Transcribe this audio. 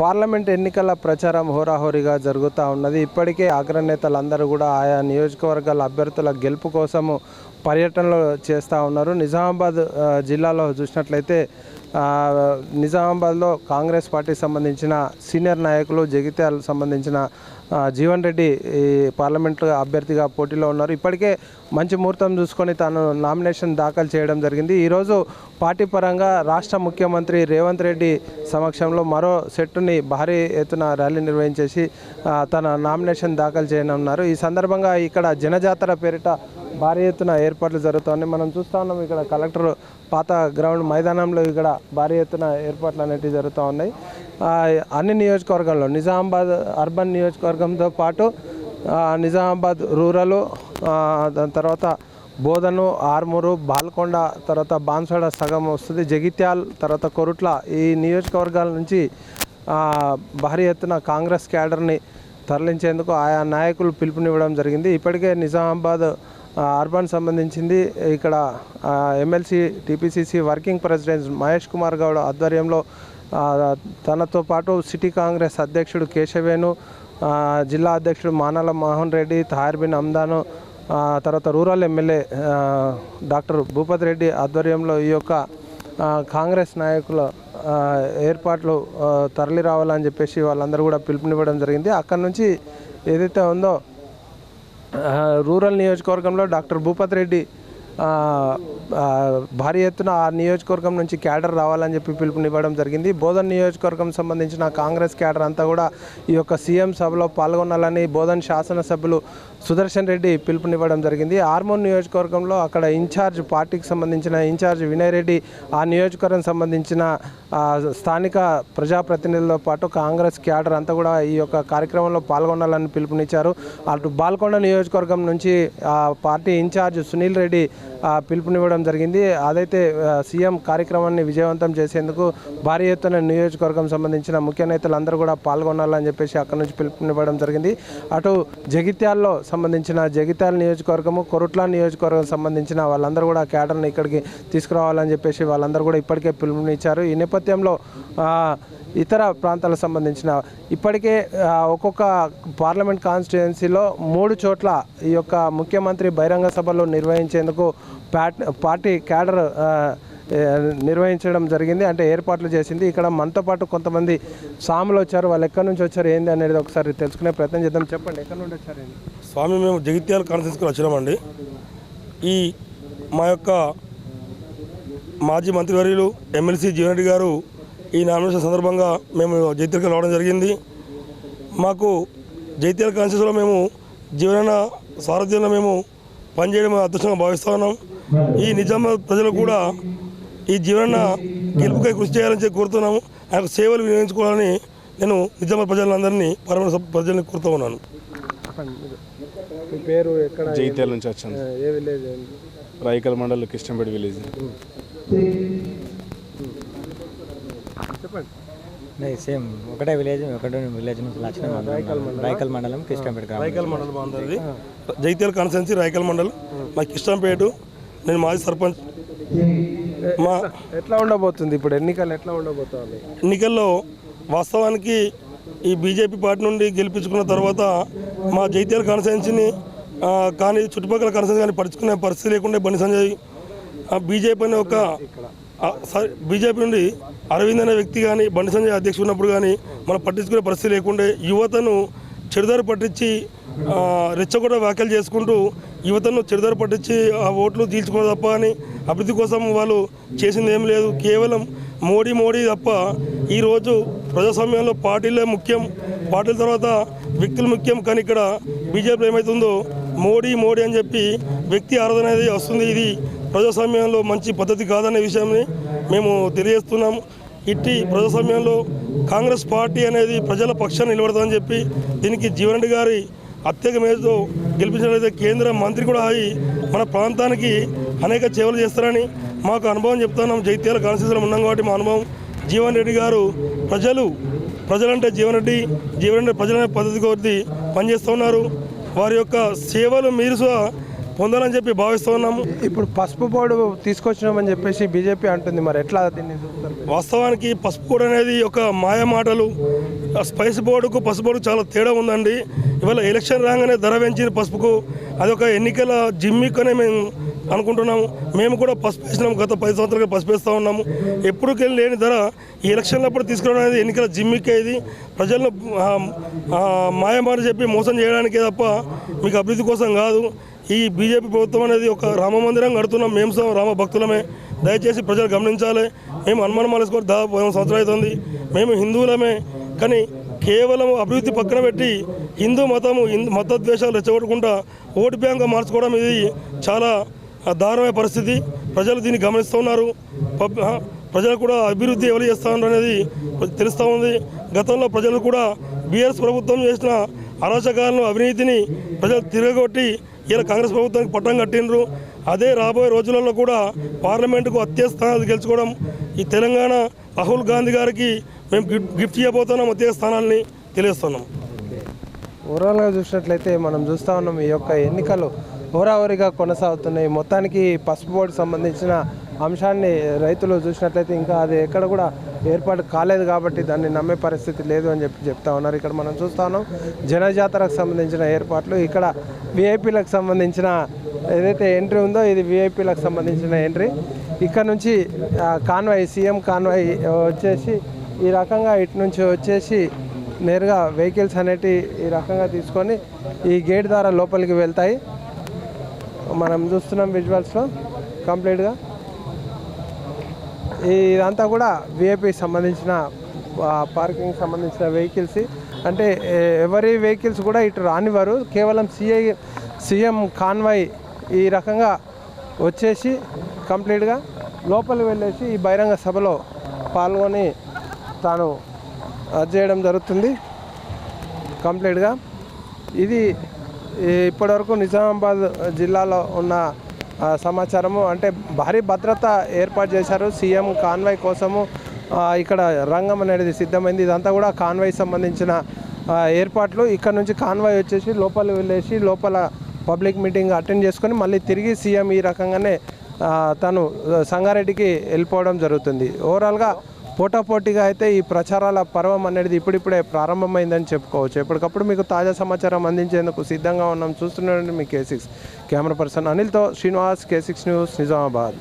Parliament ఎన్నికల ప్రచారం హోరాహోరీగా జరుగుతూ ఉన్నది. ఇప్పటికే అగ్రనేతలందరూ కూడా ఆయా నియోజకవర్గాల అభ్యర్థుల గెలుపు కోసము పర్యటనలు చేస్తూ ఉన్నారు. నిజామాబాద్ జిల్లాలో చూసినట్లయితే నిజామాబాద్లో కాంగ్రెస్ పార్టీకి సంబంధించిన సీనియర్ నాయకులు జగిత్యాలకు సంబంధించిన జీవన్ రెడ్డి ఈ పార్లమెంట్ అభ్యర్థిగా పోటీలో ఉన్నారు. ఇప్పటికే మంచి ముహూర్తం చూసుకొని తాను నామినేషన్ దాఖలు చేయడం జరిగింది. ఈరోజు పార్టీ పరంగా రాష్ట్ర ముఖ్యమంత్రి రేవంత్ రెడ్డి సమక్షంలో మరో సెట్టుని భారీ ఎత్తున ర్యాలీ నిర్వహించేసి తన నామినేషన్ దాఖలు చేయనున్నారు. ఈ సందర్భంగా ఇక్కడ జనజాతర పేరిట భారీ ఎత్తున ఏర్పాట్లు జరుగుతున్నాయి మనం చూస్తూ ఉన్నాం ఇక్కడ కలెక్టర్ పాత గ్రౌండ్ మైదానంలో ఇక్కడ భారీ ఎత్తున ఏర్పాట్లు అనేటివి జరుగుతూ ఉన్నాయి. అన్ని నియోజకవర్గాల్లో నిజామాబాద్ అర్బన్ నియోజకవర్గంతో పాటు నిజామాబాద్ రూరల్ దాని తర్వాత బోధను ఆర్మూరు బాల్కొండ తర్వాత బాన్సోడ సగం వస్తుంది. జగిత్యాల్ తర్వాత కొరుట్ల ఈ నియోజకవర్గాల నుంచి భారీ ఎత్తున కాంగ్రెస్ క్యాడర్ని తరలించేందుకు ఆయా నాయకులు పిలుపునివ్వడం జరిగింది. ఇప్పటికే నిజామాబాద్ అర్బన్ సంబంధించింది. ఇక్కడ MLC TPCC working president Mahesh Kumar Goud ఆధ్వర్యంలో తనతో పాటు సిటీ కాంగ్రెస్ అధ్యక్షుడు కేశవేను జిల్లా అధ్యక్షుడు మానాల మోహన్ రెడ్డి తాహిర్ బిన్ అమ్దాను తర్వాత rural MLA doctor Bhupathi Reddy ఆధ్వర్యంలో ఈ యొక్క కాంగ్రెస్ నాయకుల ఏర్పాట్లు తరలి రావాలని చెప్పేసి వాళ్ళందరూ కూడా పిలుపునివ్వడం జరిగింది. అక్కడ నుంచి ఏదైతే ఉందో రూరల్ నియోజకవర్గంలో డాక్టర్ భూపత్ రెడ్డి భారీ ఎత్తున ఆ నియోజకవర్గం నుంచి క్యాడర్ రావాలని చెప్పి పిలుపునివ్వడం జరిగింది. బోధన్ నియోజకవర్గం సంబంధించిన కాంగ్రెస్ క్యాడర్ అంతా కూడా ఈ యొక్క సీఎం సభలో పాల్గొనాలని బోధన్ శాసనసభ్యులు సుదర్శన్ రెడ్డి పిలుపునివ్వడం జరిగింది. ఆర్మూర్ నియోజకవర్గంలో అక్కడ ఇన్ఛార్జ్ పార్టీకి సంబంధించిన ఇన్ఛార్జ్ వినయ్ రెడ్డి ఆ నియోజకవర్గం సంబంధించిన స్థానిక ప్రజాప్రతినిధులతో పాటు కాంగ్రెస్ క్యాడర్ అంతా కూడా ఈ యొక్క కార్యక్రమంలో పాల్గొనాలని పిలుపునిచ్చారు. అటు బాల్కొండ నియోజకవర్గం నుంచి ఆ పార్టీ ఇన్ఛార్జ్ సునీల్ రెడ్డి ఆ, చేయడం జరిగింది. అదైతే సీఎం కార్యక్రమాన్ని విజయవంతం చేసేందుకు భారీ ఎత్తున నియోజకవర్గం సంబంధించిన ముఖ్య నేతలు అందరూ కూడా పాల్గొనాలని చెప్పేసి అక్కడి నుంచి పిలుపునివ్వడం జరిగింది. అటు జగిత్యాల్లో సంబంధించిన జగిత్యాల నియోజకవర్గము కొరుట్ల నియోజకవర్గం సంబంధించిన వాళ్ళందరూ కూడా క్యాడర్ని ఇక్కడికి తీసుకురావాలని చెప్పేసి వాళ్ళందరూ కూడా ఇప్పటికే పిలుపునిచ్చారు. ఈ నేపథ్యంలో ఇతర ప్రాంతాలకు సంబంధించిన ఇప్పటికే ఒక్కొక్క పార్లమెంట్ కాన్స్టిట్యుయెన్సీలో మూడు చోట్ల ఈ యొక్క ముఖ్యమంత్రి బహిరంగ సభలు నిర్వహించేందుకు ప్యాట్ పార్టీ క్యాడర్ నిర్వహించడం జరిగింది అంటే ఏర్పాట్లు చేసింది. ఇక్కడ మనతో పాటు కొంతమంది సాములు వచ్చారు. వాళ్ళు ఎక్కడి నుంచి వచ్చారు ఏంది అనేది ఒకసారి తెలుసుకునే ప్రయత్నం చేద్దాం. చెప్పండి ఎక్కడి నుండి వచ్చారు స్వామి మేము జగిత్యాల కాన్ఫరెన్స్కి వచ్చినామండి. ఈ మా యొక్క మాజీ మంత్రివర్యులు ఎమ్మెల్సీ జీవన్ రెడ్డి గారు ఈ నామినేషన్ సందర్భంగా మేము జగిత్యాలకు రావడం జరిగింది. మాకు జగిత్యాల కాన్స్టిట్యూన్సీలో మేము జీవన సారథ్యంలో మేము పనిచేయడం అదృష్టంగా భావిస్తూ ఉన్నాం. ఈ నిజామాబాద్ ప్రజలు కూడా ఈ జీవన గెలుపుకై కృషి చేయాలని చెప్పి కోరుతున్నాము. ఆయన సేవలు వినియోగించుకోవాలని నేను నిజామాబాద్ ప్రజలందరినీ పరమ ప్రజల్ని కోరుతూ ఉన్నాను. పేరు ఎక్కడ? జైత్యాల నుంచి వచ్చాను. ఏ- విలేజ్? రాయికల్ మండల్ కిష్టంపేట విలేజ్. చెప్పండి. లేదు సేమ్ ఒకటే విలేజ్ ఒకటే విలేజ్ నుంచి లక్ష్మీ మండలం. రాయకల్ మండలం కృష్ణపేట గ్రామం రాయకల్ మండల్ బాగుంటుంది జైత్యాల కాన్స్టెన్సీ రాయకల్ మండల్. మా కిష్టంపేట నేను మాజీ సర్పంచ్. మా ఎట్లా ఉండబోతుంది ఇప్పుడు ఎన్నికలు ఎట్లా ఉండబోతుంది ఎన్నికల్లో వాస్తవానికి ఈ బీజేపీ పార్టీ నుండి గెలిపించుకున్న తర్వాత మా జైత్యాల కాన్స్టెన్సీని ఆ, కానీ చుట్టుపక్కల కాన్స్టెన్సీ కానీ పరుచుకునే పరిస్థితి లేకుండా బండి సంజయ్ బీజేపీ అనే ఒక బీజేపీ నుండి అరవింద్ అనే వ్యక్తి కానీ బండి సంజయ్ అధ్యక్షుడు ఉన్నప్పుడు కానీ మనం పట్టించుకునే పరిస్థితి లేకుండే యువతను చెడుదారి పట్టించి ఆ, రెచ్చగొట్ట వ్యాఖ్యలు చేసుకుంటూ యువతను చెడుదారి పట్టించి ఆ ఓట్లు తీల్చుకోవడం తప్ప అని అభివృద్ధి కోసం వాళ్ళు చేసింది ఏం లేదు. కేవలం మోడీ మోడీ తప్ప ఈరోజు ప్రజాస్వామ్యంలో పార్టీలే ముఖ్యం. పార్టీల తర్వాత వ్యక్తులు ముఖ్యం. కానీ ఇక్కడ బీజేపీ ఏమవుతుందో మోడీ మోడీ అని చెప్పి వ్యక్తి ఆరాధన అనేది వస్తుంది. ఇది ప్రజాస్వామ్యంలో మంచి పద్ధతి కాదనే విషయాన్ని మేము తెలియజేస్తున్నాం. ఇట్టి ప్రజాస్వామ్యంలో కాంగ్రెస్ పార్టీ అనేది ప్రజల పక్షాన్ని నిలబడతామని చెప్పి దీనికి జీవనరెడ్డి గారి అత్యధిక మేరతో గెలిపించినట్లయితే కేంద్ర మంత్రి కూడా అయి మన ప్రాంతానికి అనేక సేవలు చేస్తారని మాకు అనుభవం చెప్తున్నాం. జైత్యాల కాన్స్టిట్యూషన్ ఉన్నాం కాబట్టి మా అనుభవం. జీవన్ రెడ్డి గారు ప్రజలు ప్రజలంటే జీవన్ రెడ్డి జీవన్ రెడ్డి ప్రజలనే పద్ధతి కొద్ది పనిచేస్తూ ఉన్నారు. వారి యొక్క సేవలు మీరు సహా పొందాలని చెప్పి భావిస్తూ ఉన్నాము. ఇప్పుడు పసుపు బోర్డు తీసుకొచ్చినామని చెప్పేసి బీజేపీ అంటుంది మరి. ఎట్లా దీన్ని? వాస్తవానికి పసుపు బోర్డు అనేది ఒక మాయ మాటలు. స్పైస్ బోర్డుకు పసుపు బోర్డు చాలా తేడా ఉందండి. ఇవాళ ఎలక్షన్ రాగానే ధర పెంచిన పసుపుకు. అదొక ఎన్నికల జిమ్మిక్ అనే మేము అనుకుంటున్నాము. మేము కూడా పసుపు వేసినాము. గత పది సంవత్సరాలుగా పసుపు వేస్తూ ఉన్నాము. ఎప్పటికెళ్ళి లేని ధర ఈ ఎలక్షన్లప్పుడు తీసుకురావడం అనేది ఎన్నికల జిమ్మిక్ ఇది. ప్రజలను మాయమాట చెప్పి మోసం చేయడానికే తప్ప మీకు అభివృద్ధి కోసం కాదు. ఈ బీజేపీ ప్రభుత్వం అనేది ఒక రామ మందిరం కడుతున్నాం. మేము రామ భక్తులమే. దయచేసి ప్రజలు గమనించాలి. మేము అనుమానం మాలేసుకొని దాదాపు పదిహేను సంవత్సరాలు అవుతుంది. మేము హిందువులమే. కానీ కేవలం అభివృద్ధి పక్కన పెట్టి హిందూ మతము హిందూ మత రెచ్చగొట్టకుండా ఓటు బ్యాంక్గా మార్చుకోవడం ఇది చాలా దారుణమైన పరిస్థితి. ప్రజలు దీన్ని గమనిస్తున్నారు పబ్- ప్రజలు కూడా అభివృద్ధి ఎవరు చేస్తా అనేది తెలుస్తూ ఉంది. గతంలో ప్రజలు కూడా బీఆర్ఎస్ ప్రభుత్వం చేసిన అరాచకాలను అవినీతిని ప్రజలు తిరగొట్టి ఇలా కాంగ్రెస్ ప్రభుత్వానికి పట్టం కట్టినరు అదే రాబోయే రోజులలో కూడా పార్లమెంటుకు అత్యస్థానాలు గెలుచుకోవడం ఈ తెలంగాణ రాహుల్ గాంధీ గారికి మేము గిఫ్ట్ గిఫ్ట్ చేయబోతున్నాం అత్యధిక తెలియస్తున్నాం ఓవరాల్గా చూసినట్లయితే మనం చూస్తూ ఉన్నాం ఈ యొక్క ఎన్నికలు హోరాహోరీగా కొనసాగుతున్నాయి. మొత్తానికి పసుపు బోర్డు సంబంధించిన అంశాన్ని రైతులు చూసినట్లయితే ఇంకా అది ఎక్కడ కూడా ఏర్పాటు కాలేదు కాబట్టి దాన్ని నమ్మే పరిస్థితి లేదు అని చెప్పి చెప్తా ఉన్నారు. ఇక్కడ మనం చూస్తా ఉన్నాం జనజాతరకు సంబంధించిన ఏర్పాట్లు. ఇక్కడ విఐపీలకు సంబంధించిన ఏదైతే ఎంట్రీ ఉందో ఇది విఐపీలకు సంబంధించిన ఎంట్రీ ఇక్కడ నుంచి కాన్వాయ్ సీఎం కాన్వాయ్ వచ్చేసి ఈ రకంగా ఇటు నుంచి వచ్చేసి నేరుగా వెహికల్స్ అనేటి ఈ రకంగా తీసుకొని ఈ గేట్ ద్వారా లోపలికి వెళ్తాయి. మనం చూస్తున్నాం విజువల్స్లో కంప్లీట్గా ఇదంతా కూడా విఐపి సంబంధించిన పార్కింగ్ సంబంధించిన వెహికల్స్ అంటే ఎవరి వెహికల్స్ కూడా ఇటు రానివారు కేవలం సిఐ సీఎం కాన్వాయ్ ఈ రకంగా వచ్చేసి కంప్లీట్గా లోపలికి వెళ్ళేసి ఈ బహిరంగ సభలో పాల్గొని తాను అది చేయడం జరుగుతుంది. కంప్లీట్గా ఇది ఇప్పటివరకు నిజామాబాద్ జిల్లాలో ఉన్న సమాచారము అంటే భారీ భద్రత ఏర్పాటు చేశారు సీఎం కాన్వాయ్ కోసము. ఇక్కడ రంగం అనేది సిద్ధమైంది. ఇదంతా కూడా కాన్వాయ్ సంబంధించిన ఏర్పాట్లు. ఇక్కడ నుంచి కాన్వాయ్ వచ్చేసి లోపల వెళ్ళేసి లోపల పబ్లిక్ మీటింగ్ అటెండ్ చేసుకొని మళ్ళీ తిరిగి సీఎం ఈ రకంగానే తను సంగారెడ్డికి వెళ్ళిపోవడం జరుగుతుంది. ఓవరాల్గా పోటాపోటీగా అయితే ఈ ప్రచారాల పర్వం అనేది ఇప్పుడిప్పుడే ప్రారంభమైందని చెప్పుకోవచ్చు. ఎప్పటికప్పుడు మీకు తాజా సమాచారం అందించేందుకు సిద్ధంగా ఉన్నాం. చూస్తున్నాడు మీ K six camera person అనిల్తో Srinivas K six news Nizamabad.